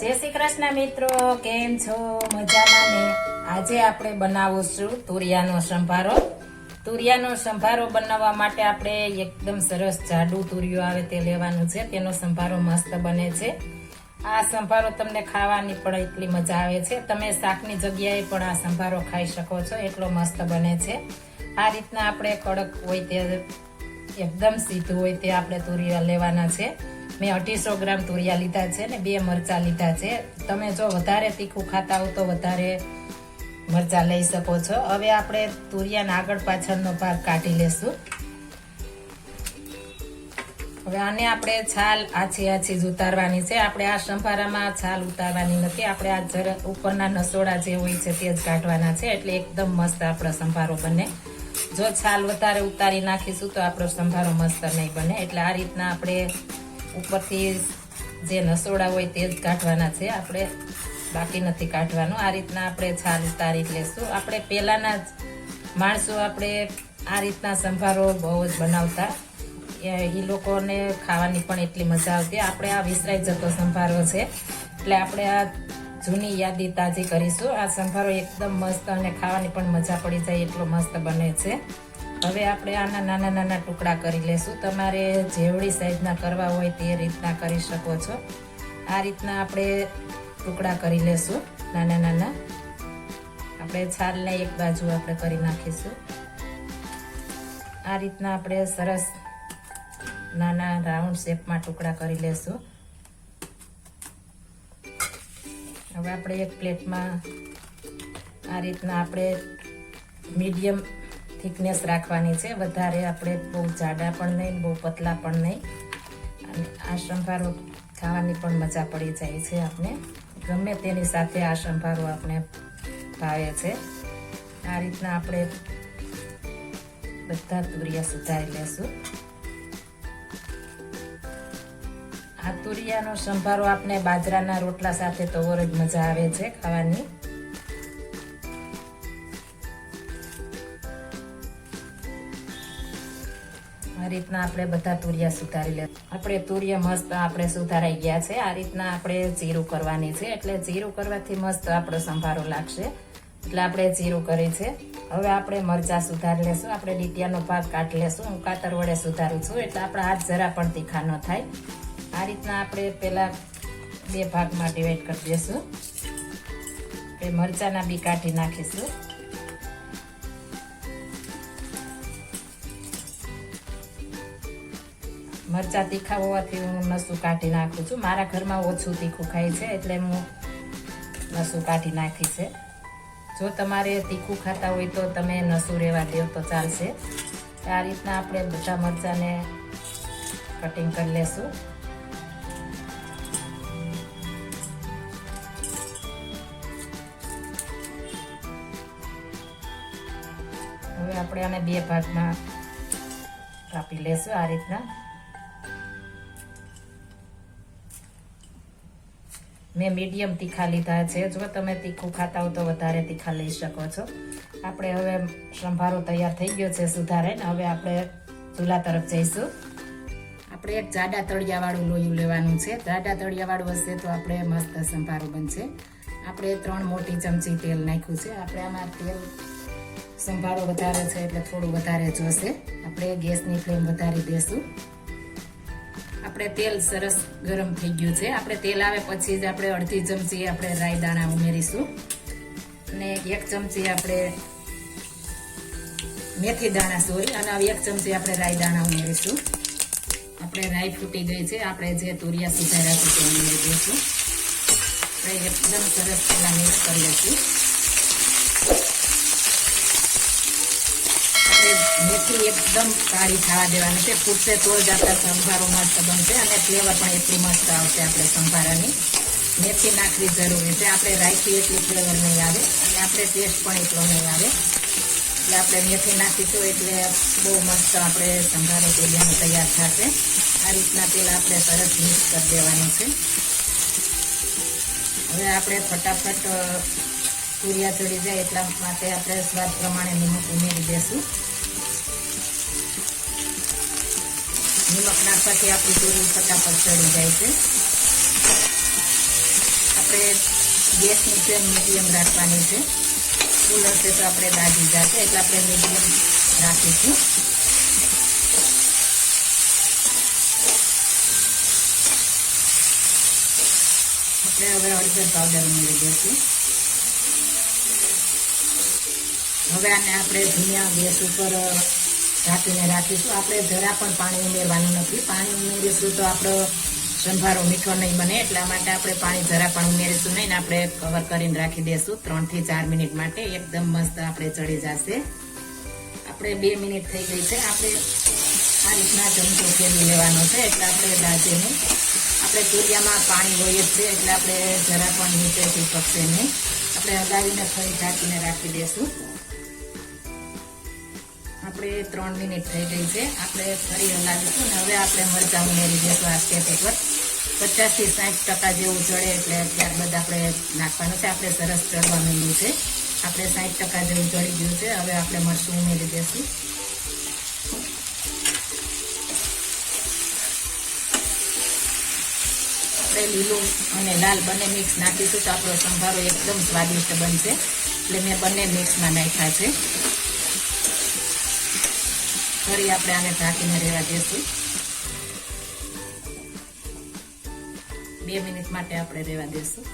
જય શ્રી કૃષ્ણ મિત્રો, કેમ છો? મજામાં ને? આજે આપણે બનાવીશું તુરિયાનો સંભારો. તુરિયાનો સંભારો બનાવવા માટે આપણે એકદમ સરસ જાડું તુરિયો આવે તે લેવાનું છે. તેનો સંભારો મસ્ત બને છે. આ સંભારો તમને ખાવાની પણ એટલી મજા આવે છે. તમે શાકની જગ્યાએ પણ આ સંભારો ખાઈ શકો છો. એટલો મસ્ત બને છે. આ રીતના આપણે કડક હોય તે એકદમ સીધું હોય તે આપણે તુરિયા લેવાના છે. મેં અઢીસો ગ્રામ તુરિયા લીધા છે ને બે મરચા લીધા છે. તમે જો વધારે તીખું ખાતા હો તો વધારે મરચા લઈ શકો છો. હવે આપણે તુરિયાના આગળ પાછળનો ભાગ કાઢી લેશું. હવે આને આપણે છાલ આછી આછી જ ઉતારવાની છે. આપણે આ સંભારામાં છાલ ઉતારવાની નથી. આપણે આ જર ઉપરના નસોડા જે હોય છે તે જ કાઢવાના છે. એટલે એકદમ મસ્ત આપણો સંભારો બને. જો છાલ વધારે ઉતારી નાખીશું તો આપણો સંભારો મસ્ત નહીં બને. એટલે આ રીતના આપણે ઉપરથી જે નસોડા હોય તે જ કાઢવાના છે. આપણે બાકી નથી કાઢવાનું. આ રીતના આપણે છાલ ઉતારી લેશું. આપણે પહેલાંના જ માણસો આપણે આ રીતના સંભારો બહુ જ બનાવતા. એ લોકોને ખાવાની પણ એટલી મજા આવતી. આપણે આ વિસરાઈ જતો સંભારો છે. એટલે આપણે આ જૂની યાદી તાજી કરીશું. આ સંભારો એકદમ મસ્ત અને ખાવાની પણ મજા પડી જાય એટલો મસ્ત બને છે. હવે આપણે આના નાના નાના ટુકડા કરી લેશું. તમારે જેવડી સાઈઝના કરવા હોય તે રીતના કરી શકો છો. આ રીતના આપણે ટુકડા કરી લેશું નાના નાના. આપણે છાલને એક બાજુ આપણે કરી નાખીશું. આ રીતના આપણે સરસ નાના રાઉન્ડ શેપમાં ટુકડા કરી લેશું. હવે આપણે એક પ્લેટમાં આ રીતના આપણે મીડિયમ થિકનેસ રાખવાની છે. વધારે આપણે બહુ જાડા પણ નહીં, બહુ પતલા પણ નહીં. અને આ સંભારો ખાવાની પણ મજા પડી જાય છે આપણે ગમે તેની સાથે આ સંભારો આપણે ભાવે છે. આ રીતના આપણે બધા તુરિયા સુધારી લેશું. આ તુરિયાનો સંભારો આપણે બાજરાના રોટલા સાથે તો જ મજા આવે છે ખાવાની. આ રીતના આપણે બધા તુરિયા સુધારી લે આપણે તુરિયા મસ્ત આપણે સુધારાઈ ગયા છે. આ રીતના આપણે જીરું કરવાની છે. એટલે જીરું કરવાથી મસ્ત આપણો સંભારો લાગશે. એટલે આપણે જીરું કરી છે. હવે આપણે મરચા સુધારી લેશું. આપણે ડીટિયાનો ભાગ કાઢી લેશું. હું કાતર વડે સુધારું છું. એટલે આપણા હાથ જરા પણ તીખા ન થાય. આ રીતના આપણે પહેલાં બે ભાગમાં ડિવાઈડ કરી દઈશું એ મરચાના બી કાઢી નાખીશું. મરચા તીખા હોવાથી હું નસું કાઢી નાખું છું. મારા ઘરમાં ઓછું તીખું ખાય છે એટલે હું નસું કાઢી નાખી છે. જો તમારે તીખું ખાતા હોય તો તમે નસું રહેવા દો તો ચાલશે. આ રીતના આપણે બધા મરચાને કટિંગ કરી લેશું. હવે આપણે આને બે ભાગમાં કાપી લેશું આ રીતના. મેં મીડિયમ તીખા લીધા છે. જો તમે તીખું ખાતા હો તો વધારે તીખા લઈ શકો છો. આપણે હવે સંભારો તૈયાર થઈ ગયો છે સુધારે ને હવે આપણે ચૂલા તરફ જઈશું. આપણે એક જાડા તળિયાવાળું લોયું લેવાનું છે. જાડા તળિયાવાળું હશે તો આપણે મસ્ત સંભારો બનશે. આપણે ત્રણ મોટી ચમચી તેલ નાખ્યું છે. આપણે આમાં તેલ સંભારો વધારે છે એટલે થોડું વધારે જોશે આપણે ગેસની ફ્લેમ વધારી દેશું. આપણે તેલ સરસ ગરમ થઈ ગયું છે. આપણે તેલ આવે પછી જ આપણે અડધી ચમચી આપણે રાઈ દાણા ઉમેરીશું. અને એક ચમચી આપણે મેથી દાણા સોરી, અને એક ચમચી આપણે રાઈ દાણા ઉમેરીશું. આપણે રાઈ ફૂટી ગઈ છે. આપણે જે તુરિયા સુધાર્યા છે તે ઉમેરી દઈશું. આપણે એકદમ સરસ પહેલાં મિક્સ કરી લઈશું. મેથી એકદમ કાળી થવા દેવાની છે. ફૂટશે તો જ આપણા સંભારો મસ્ત બનશે અને ફ્લેવર પણ એટલી મસ્ત આવશે આપણે સંભારાની. મેથી નાખવી જરૂરી છે. આપણે રાઈથી એટલી ફ્લેવર નહીં આવે અને આપણે ટેસ્ટ પણ એટલો નહીં આવે. એટલે આપણે મેથી નાખીશું એટલે બહુ મસ્ત આપણે સંભારો તેલિયાનો તૈયાર થશે. આ રીતના તેલ આપણે સરસ મિક્સ કરી દેવાનું છે. હવે આપણે ફટાફટ તુરિયા ચડી જાય એટલા માટે આપણે સ્વાદ પ્રમાણે નિમક ઉમેરી દેશું. નિમક નાખવાથી આપણી તુરી ફટાફટ ચડી જાય છે. આપણે ગેસની ફ્લેમ મીડિયમ રાખવાની છે. ફૂલ હશે તો આપણે દાજી જશે એટલે આપણે મીડિયમ રાખીશું. આપણે હવે હળદર પાવડર ઉમેરી દઈશું. હવે આને આપણે ધીમા ગેસ ઉપર ઢાંકીને રાખીશું આપણે જરા પણ પાણી ઉમેરવાનું નથી. પાણી ઉમેરીશું તો આપણો સંભારો મીઠો નહીં બને, એટલા માટે આપણે પાણી જરા પણ ઉમેરીશું નહીં આપણે કવર કરીને રાખી દઈશું ત્રણથી ચાર મિનિટ માટે એકદમ મસ્ત આપણે ચડી જશે. આપણે બે મિનિટ થઈ ગઈ છે. આપણે આ રીતના ચમચો ફેરવી લેવાનો છે, એટલે આપણે દાજેનું. આપણે તુરિયામાં પાણી હોય જ છે, એટલે આપણે જરા પણ નીચેથી પકશે નહીં. આપણે અગાવીને ફરી ઢાંકીને રાખી દઈશું આપણે ત્રણ મિનિટ થઈ ગઈ છે. આપણે ફરી હલાવીશું ને હવે આપણે મરચાં ઉમેરી દઈશું આ સ્ટેપ ઉપર. પચાસથી સાઠ ટકા જેવું ચડે એટલે ત્યારબાદ આપણે નાખવાનું છે. આપણે સરસ ચડવા માંડ્યું છે. આપણે સાઠ ટકા જેવું ચડી ગયું છે. હવે આપણે મરચું ઉમેરી દઈશું આપણે લીલું અને લાલ બંને મિક્સ નાખીશું તો આપણો સંભારો એકદમ સ્વાદિષ્ટ બનશે. એટલે મેં બંને મિક્સમાં નાખ્યા છે. ફરી આપણે આને ઢાંકીને રહેવા દઈશું બે મિનિટ માટે આપણે રહેવા દઈશું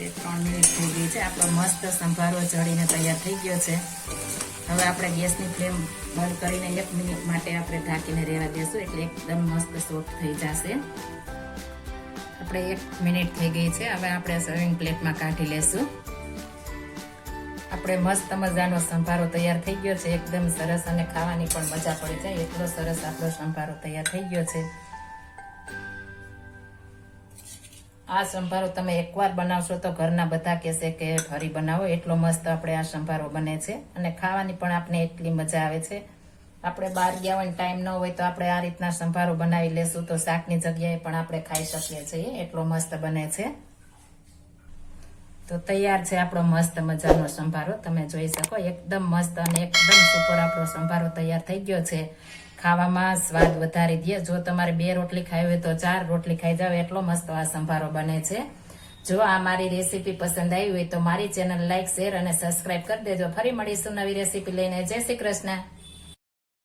એ ત્રણ મિનિટ થઈ ગઈ છે. આપણો મસ્ત સંભારો ચડીને તૈયાર થઈ ગયો છે. હવે આપણે ગેસની ફ્લેમ બંધ કરીને એક મિનિટ માટે આપણે ઢાંકીને રહેવા દઈશું એટલે એકદમ મસ્ત સોફ્ટ થઈ જશે. આપણે એક મિનિટ થઈ ગઈ છે. હવે આપણે સર્વિંગ પ્લેટમાં કાઢી લેશું. આપણે મસ્ત મજાનો સંભારો તૈયાર થઈ ગયો છે. એકદમ સરસ અને ખાવાની પણ મજા પડી જાય. એટલો સરસ આપણો સંભારો તૈયાર થઈ ગયો છે. આ સંભારો તમે એકવાર બનાવશો તો ઘરના બધા કહેશે કે ફરી બનાવો. એટલો મસ્ત આપણે આ સંભારો બને છે. અને ખાવાની પણ આપણે એટલી મજા આવે છે. આપણે બહાર ગયા હોય ટાઈમ ન હોય તો આપણે આ રીતના સંભારો બનાવી લેશું તો શાકની જગ્યાએ પણ આપણે ખાઈ શકીએ છીએ. એટલો મસ્ત બને છે. તો તૈયાર છે આપણો મસ્ત મજાનો સંભારો. તમે જોઈ શકો, એકદમ મસ્ત અને એકદમ સુપર આપણો સંભારો તૈયાર થઈ ગયો છે. ખાવામાં સ્વાદ વધારી દે. જો તમારે બે રોટલી ખાવી હોય તો ચાર રોટલી ખાઈ જાવ. એટલો મસ્ત આ સંભારો બને છે. જો આ મારી રેસીપી પસંદ આવી હોય તો મારી ચેનલ લાઈક, શેર અને સબસ્ક્રાઇબ કરી દેજો. ફરી મળીશું નવી રેસીપી લઈને. જય શ્રી કૃષ્ણ.